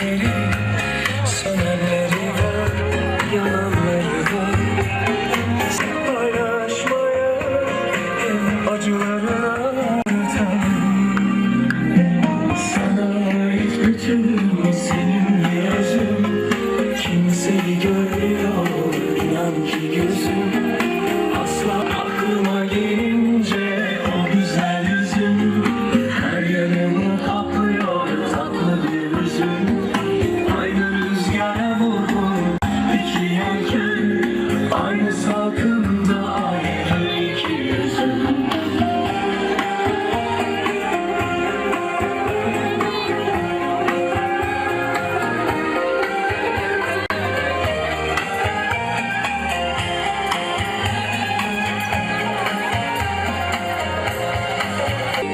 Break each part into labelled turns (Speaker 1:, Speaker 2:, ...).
Speaker 1: it is.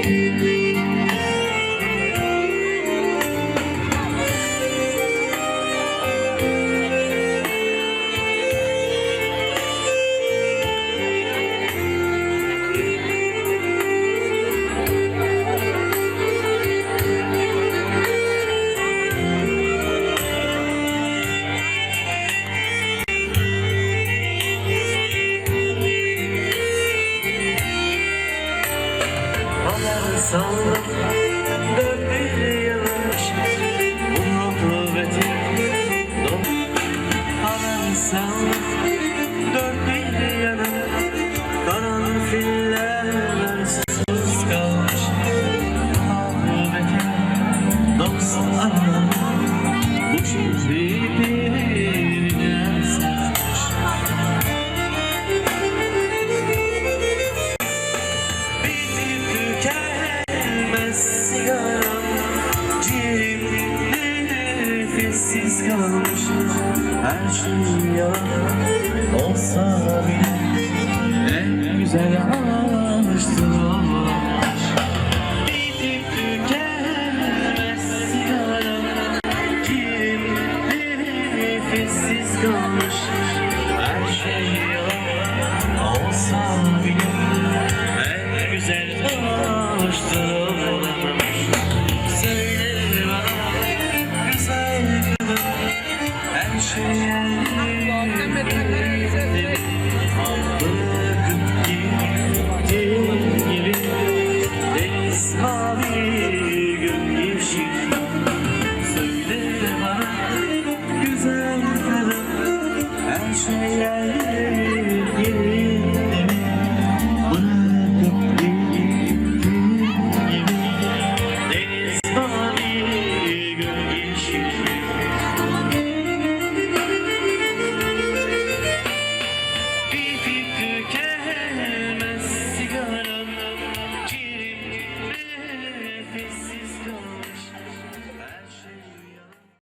Speaker 1: Thank you. So. En güzel almıştır o. 虽然